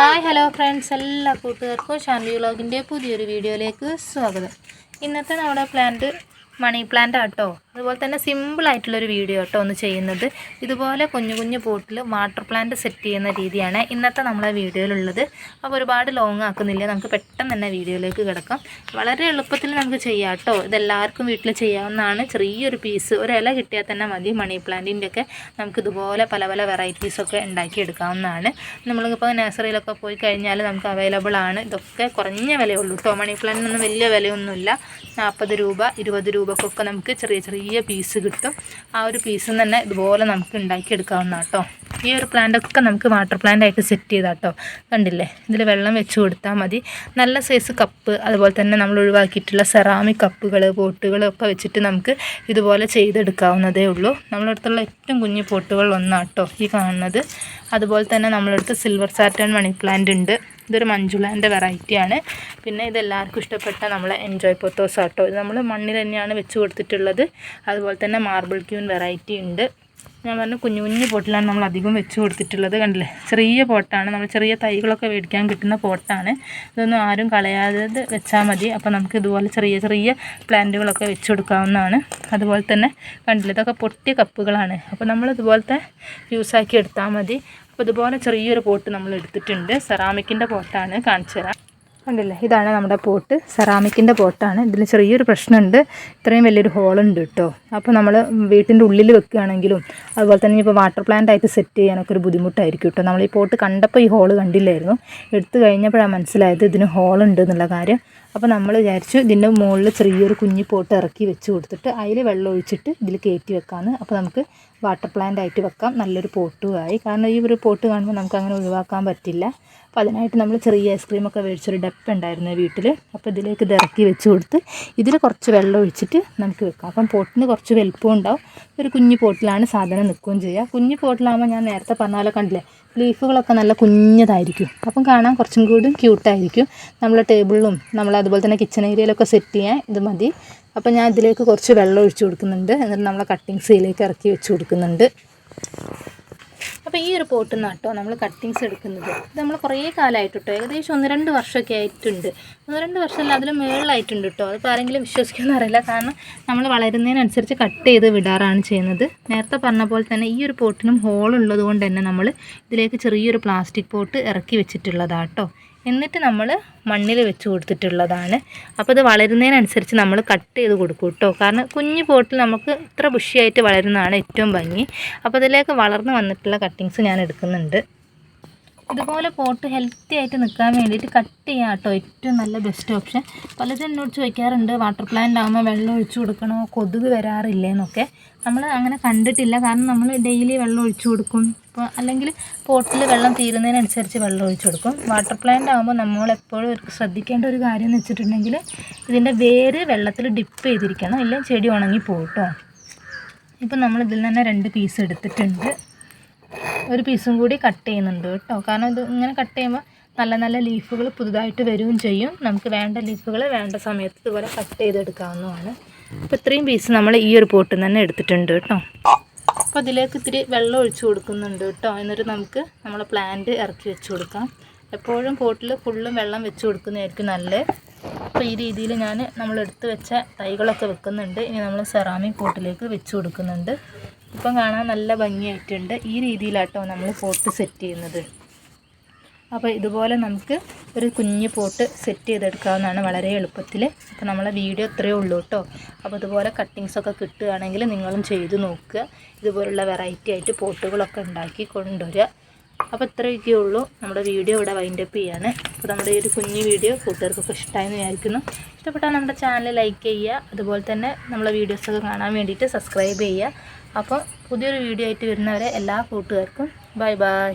Hi hello friends എല്ലാ കൂട്ടുകാർക്കും ഷാൻവി വ്ളോഗിന്റെ പുതിയൊരു വീഡിയോയിലേക്ക് സ്വാഗതം. ഇന്നത്തെ നമ്മുടെ പ്ലാന്റ് മണി പ്ലാന്റ് ആട്ടോ അതുപോലെ തന്നെ സിമ്പിൾ ആയിട്ടുള്ളൊരു വീഡിയോ കേട്ടോ ഒന്ന് ചെയ്യുന്നത്. ഇതുപോലെ കുഞ്ഞു കുഞ്ഞു പോട്ടിൽ വാട്ടർ പ്ലാന്റ് സെറ്റ് ചെയ്യുന്ന രീതിയാണ് ഇന്നത്തെ നമ്മളെ വീഡിയോയിലുള്ളത്. അപ്പോൾ ഒരുപാട് ലോങ് ആക്കുന്നില്ല. നമുക്ക് പെട്ടെന്ന് തന്നെ വീഡിയോയിലേക്ക് കിടക്കാം. വളരെ എളുപ്പത്തിൽ നമുക്ക് ചെയ്യാം കേട്ടോ. ഇതെല്ലാവർക്കും വീട്ടിൽ ചെയ്യാവുന്നതാണ്. ചെറിയൊരു പീസ് ഒരു ഇല കിട്ടിയാൽ തന്നെ മതി. മണി പ്ലാന്റിന്റെ ഒക്കെ നമുക്ക് ഇതുപോലെ പല പല വെറൈറ്റീസൊക്കെ ഉണ്ടാക്കിയെടുക്കാവുന്നതാണ്. നമ്മളിപ്പോൾ നഴ്സറിയിലൊക്കെ പോയി കഴിഞ്ഞാൽ നമുക്ക് അവൈലബിൾ ആണ്. ഇതൊക്കെ കുറഞ്ഞ വിലയുള്ളൂ കേട്ടോ. മണി പ്ലാന്റിനൊന്നും വലിയ വിലയൊന്നുമില്ല. നാൽപ്പത് രൂപ ഇരുപത് രൂപക്കൊക്കെ നമുക്ക് ചെറിയ ചെറിയ പീസ് കിട്ടും. ആ ഒരു പീസിൽ തന്നെ ഇതുപോലെ നമുക്ക് ഉണ്ടാക്കിയെടുക്കാവുന്ന കേട്ടോ ഈ ഒരു പ്ലാന്റൊക്കെ നമുക്ക് വാട്ടർ പ്ലാന്റ് ആയിട്ട് സെറ്റ് ചെയ്താൽ കേട്ടോ കണ്ടില്ലേ? ഇതിൽ വെള്ളം വെച്ച് കൊടുത്താൽ മതി. നല്ല സൈസ് കപ്പ് അതുപോലെ തന്നെ നമ്മൾ ഒഴിവാക്കിയിട്ടുള്ള സെറാമിക് കപ്പുകൾ പോട്ടുകൾ ഒക്കെ വെച്ചിട്ട് നമുക്ക് ഇതുപോലെ ചെയ്തെടുക്കാവുന്നതേ ഉള്ളൂ. നമ്മളടുത്തുള്ള ഏറ്റവും കുഞ്ഞു പോട്ടുകൾ ഒന്നാട്ടോ ഈ കാണുന്നത്. അതുപോലെ തന്നെ നമ്മളടുത്ത് സിൽവർ സാറ്റൺ മണി പ്ലാന്റ് ഉണ്ട്. ഇതൊരു മഞ്ജുളാന്റെ വെറൈറ്റിയാണ് പിന്നെ ഇതെല്ലാവർക്കും ഇഷ്ടപ്പെട്ട നമ്മളെ എൻജോയ് പൊത്തോസ് ആട്ടോ ഇത് നമ്മൾ മണ്ണിൽ തന്നെയാണ് വെച്ച് കൊടുത്തിട്ടുള്ളത്. അതുപോലെ തന്നെ മാർബിൾ ക്യൂൻ വെറൈറ്റി ഉണ്ട്. ഞാൻ പറഞ്ഞു കുഞ്ഞു കുഞ്ഞു പോട്ടിലാണ് നമ്മൾ അധികം വെച്ച് കൊടുത്തിട്ടുള്ളത്. കണ്ടില്ലേ? ചെറിയ പോട്ടാണ്. നമ്മൾ ചെറിയ തൈകളൊക്കെ മേടിക്കാൻ കിട്ടുന്ന പോട്ടാണ്. ഇതൊന്നും ആരും കളയാതെ വെച്ചാൽ മതി. അപ്പോൾ നമുക്ക് ഇതുപോലെ ചെറിയ ചെറിയ പ്ലാന്റുകളൊക്കെ വെച്ച് കൊടുക്കാവുന്നതാണ്. അതുപോലെ തന്നെ കണ്ടില്ലേ? ഇതൊക്കെ പൊട്ടിയ കപ്പുകളാണ്. അപ്പോൾ നമ്മൾ ഇതുപോലത്തെ യൂസാക്കി എടുത്താൽ മതി. അപ്പോൾ ഇതുപോലെ ചെറിയൊരു പോട്ട് നമ്മൾ എടുത്തിട്ടുണ്ട്. സെറാമിക്കിന്റെ പോട്ടാണ് കാണിച്ചു തരാം. കണ്ടില്ലേ ഇതാണ് നമ്മുടെ പോട്ട്. സെറാമിക്കിന്റെ പോട്ടാണ്. ഇതിൽ ചെറിയൊരു പ്രശ്നമുണ്ട്. ഇത്രയും വലിയൊരു ഹോളുണ്ട് കേട്ടോ അപ്പോൾ നമ്മൾ വീട്ടിന്റെ ഉള്ളിൽ വെക്കുകയാണെങ്കിലും അതുപോലെ തന്നെ ഇപ്പോൾ വാട്ടർ പ്ലാന്റ് ആയിട്ട് സെറ്റ് ചെയ്യാനൊക്കെ ഒരു ബുദ്ധിമുട്ടായിരിക്കും കേട്ടോ നമ്മൾ ഈ പോട്ട് കണ്ടപ്പോൾ ഈ ഹോൾ കണ്ടില്ലായിരുന്നു. എടുത്തു കഴിഞ്ഞപ്പോഴാണ് മനസ്സിലായത് ഇതിന് ഹോളുണ്ട് എന്നുള്ള കാര്യം. അപ്പോൾ നമ്മൾ വിചാരിച്ചു ഇതിന്റെ മുകളിൽ ചെറിയൊരു കുഞ്ഞി പോട്ട് ഇറക്കി വെച്ച് കൊടുത്തിട്ട് അതിൽ വെള്ളം ഒഴിച്ചിട്ട് ഇതിൽ കയറ്റി വെക്കാമെന്ന് അപ്പോൾ നമുക്ക് വാട്ടർ പ്ലാന്റ് ആയിട്ട് വെക്കാം. നല്ലൊരു പോട്ടുമായി. കാരണം ഈ ഒരു പോട്ട് കാണുമ്പോൾ നമുക്ക് അങ്ങനെ ഒഴിവാക്കാൻ പറ്റില്ല. അപ്പോൾ അതിനായിട്ട് നമ്മൾ ചെറിയ ഐസ്ക്രീമൊക്കെ മേടിച്ചൊരു ഡപ്പ് ഉണ്ടായിരുന്നു വീട്ടിൽ അപ്പോൾ ഇതിലേക്ക് ഇത് ഇറക്കി വെച്ച് കൊടുത്ത് ഇതിൽ കുറച്ച് വെള്ളം ഒഴിച്ചിട്ട് നമുക്ക് വെക്കാം. അപ്പം പോട്ടിന് കുറച്ച് വലുപ്പം ഉണ്ടാവും. ഒരു കുഞ്ഞു പോട്ടിലാണ് സാധനം നിൽക്കുകയും ചെയ്യുക. കുഞ്ഞു പോട്ടിലാകുമ്പോൾ ഞാൻ നേരത്തെ പറഞ്ഞ പോലെ കണ്ടില്ലേ ലീഫുകളൊക്കെ നല്ല കുഞ്ഞതായിരിക്കും. അപ്പം കാണാൻ കുറച്ചും കൂടി ക്യൂട്ടായിരിക്കും. നമ്മളെ ടേബിളിലും നമ്മൾ അതുപോലെ തന്നെ കിച്ചൺ ഏരിയയിലൊക്കെ സെറ്റ് ചെയ്യാൻ ഇത് മതി. അപ്പോൾ ഞാൻ ഇതിലേക്ക് കുറച്ച് വെള്ളം ഒഴിച്ചു കൊടുക്കുന്നുണ്ട്. എന്നിട്ട് നമ്മളെ കട്ടിങ്സിലേക്ക് ഇറക്കി വെച്ച് കൊടുക്കുന്നുണ്ട്. അപ്പോൾ ഈ ഒരു പോട്ടിൽ നിന്ന് കേട്ടോ നമ്മൾ കട്ടിങ്സ് എടുക്കുന്നത്. ഇത് നമ്മൾ കുറേ കാലമായിട്ട് ഏകദേശം ഒന്ന് രണ്ട് വർഷമൊക്കെ ആയിട്ടുണ്ട്. ഒന്ന് രണ്ട് വർഷമല്ല അതിൽ മേളിലായിട്ടുണ്ട് കേട്ടോ അതിപ്പോൾ ആരെങ്കിലും വിശ്വസിക്കുമെന്ന് അറിയില്ല. കാരണം നമ്മൾ വളരുന്നതിനനുസരിച്ച് കട്ട് ചെയ്ത് വിടാറാണ് ചെയ്യുന്നത്. നേരത്തെ പറഞ്ഞ പോലെ തന്നെ ഈ ഒരു പോട്ടിനും ഹോൾ ഉള്ളതുകൊണ്ട് തന്നെ നമ്മൾ ഇതിലേക്ക് ചെറിയൊരു പ്ലാസ്റ്റിക് പോട്ട് ഇറക്കി വെച്ചിട്ടുള്ളതാട്ടോ എന്നിട്ട് നമ്മൾ മണ്ണിൽ വെച്ച് കൊടുത്തിട്ടുള്ളതാണ്. അപ്പോൾ ഇത് വളരുന്നതിനനുസരിച്ച് നമ്മൾ കട്ട് ചെയ്ത് കൊടുക്കും കേട്ടോ കാരണം കുഞ്ഞു പോട്ടിൽ നമുക്ക് ഇത്ര ബുഷിയായിട്ട് വളരുന്നതാണ് ഏറ്റവും ഭംഗി. അപ്പോൾ ഇതിലേക്ക് വളർന്ന് വന്നിട്ടുള്ള കട്ടിങ്സ് ഞാൻ എടുക്കുന്നുണ്ട്. ഇതുപോലെ പോട്ട് ഹെൽത്തി ആയിട്ട് നിൽക്കാൻ വേണ്ടിയിട്ട് കട്ട് ചെയ്യാം കേട്ടോ ഏറ്റവും നല്ല ബെസ്റ്റ് ഓപ്ഷൻ പലരും എന്നോട് ചോദിക്കാറുണ്ട് വാട്ടർ പ്ലാന്റ് ആകുമ്പോൾ വെള്ളം ഒഴിച്ചു കൊടുക്കണോ? കൊതുക് വരാറില്ലേ? എന്നൊക്കെ. നമ്മൾ അങ്ങനെ കണ്ടിട്ടില്ല. കാരണം നമ്മൾ ഡെയിലി വെള്ളം ഒഴിച്ചു കൊടുക്കും. ഇപ്പോൾ അല്ലെങ്കിൽ പോട്ടിൽ വെള്ളം തീരുന്നതിനനുസരിച്ച് വെള്ളം ഒഴിച്ചു കൊടുക്കും. വാട്ടർ പ്ലാന്റ് ആകുമ്പോൾ ഒരു ശ്രദ്ധിക്കേണ്ട ഒരു കാര്യം എന്ന് വെച്ചിട്ടുണ്ടെങ്കിൽ ഇതിന്റെ വേര് വെള്ളത്തിൽ ഡിപ്പ് ചെയ്തിരിക്കണം. ഇല്ലെങ്കിൽ ചെടി ഉണങ്ങി പോകും കേട്ടോ ഇപ്പം നമ്മൾ ഇതിൽ തന്നെ രണ്ട് പീസ് എടുത്തിട്ടുണ്ട്. ഒരു പീസും കൂടി കട്ട് ചെയ്യുന്നുണ്ട് കേട്ടോ കാരണം ഇത് ഇങ്ങനെ കട്ട് ചെയ്യുമ്പോൾ നല്ല നല്ല ലീഫുകൾ പുതുതായിട്ട് വരികയും ചെയ്യും. നമുക്ക് വേണ്ട ലീഫുകൾ വേണ്ട സമയത്ത് ഇതുപോലെ കട്ട് ചെയ്തെടുക്കാവുന്നതാണ്. അപ്പോൾ ഇത്രയും പീസ് നമ്മൾ ഈ ഒരു പോട്ടിൽ നിന്ന് തന്നെ എടുത്തിട്ടുണ്ട് കേട്ടോ അപ്പോൾ അതിലേക്ക് ഇത്തിരി വെള്ളം ഒഴിച്ചു കൊടുക്കുന്നുണ്ട് കേട്ടോ. എന്നിട്ട് നമുക്ക് നമ്മളെ പ്ലാന്റ് ഇറക്കി വെച്ച് കൊടുക്കാം. എപ്പോഴും പോട്ടിൽ ഫുള്ളും വെള്ളം വെച്ച് കൊടുക്കുന്നതായിരിക്കും നല്ലത് അപ്പോൾ ഈ രീതിയിൽ ഞാൻ നമ്മൾ എടുത്ത് വെച്ച തൈകളൊക്കെ വെക്കുന്നുണ്ട്. ഇനി നമ്മൾ സെറാമിക് പോട്ടിലേക്ക് വെച്ച് കൊടുക്കുന്നുണ്ട്. ഇപ്പം കാണാൻ നല്ല ഭംഗിയായിട്ടുണ്ട്. ഈ രീതിയിലാട്ടോ നമ്മൾ പോട്ട് സെറ്റ് ചെയ്യുന്നത്. അപ്പോൾ ഇതുപോലെ നമുക്ക് ഒരു കുഞ്ഞ് പോട്ട് സെറ്റ് ചെയ്തെടുക്കാവുന്നതാണ് വളരെ എളുപ്പത്തിൽ അപ്പോൾ നമ്മളെ വീഡിയോ ഇത്രയേ ഉള്ളൂ കേട്ടോ അപ്പോൾ ഇതുപോലെ കട്ടിങ്സൊക്കെ കിട്ടുകയാണെങ്കിൽ നിങ്ങളും ചെയ്ത് നോക്കുക. ഇതുപോലുള്ള വെറൈറ്റി ആയിട്ട് പോട്ടുകളൊക്കെ ഉണ്ടാക്കി കൊണ്ടുവരിക. അപ്പോൾ ഇത്രയൊക്കെ ഉള്ളൂ. നമ്മുടെ വീഡിയോ ഇവിടെ വൈൻഡ് അപ്പ് ചെയ്യാണ്. അപ്പോൾ നമ്മുടെ ഈ ഒരു കുഞ്ഞു വീഡിയോ കൂട്ടുകാർക്കൊക്കെ ഇഷ്ടമായെന്ന് വിചാരിക്കുന്നു. ഇഷ്ടപ്പെട്ടാൽ നമ്മുടെ ചാനൽ ലൈക്ക് ചെയ്യുക. അതുപോലെ തന്നെ നമ്മളെ വീഡിയോസൊക്കെ കാണാൻ വേണ്ടിയിട്ട് സബ്സ്ക്രൈബ് ചെയ്യുക. അപ്പോൾ പുതിയൊരു വീഡിയോ ആയിട്ട് വരുന്നവരെ എല്ലാ കൂട്ടുകാർക്കും ബൈ ബൈ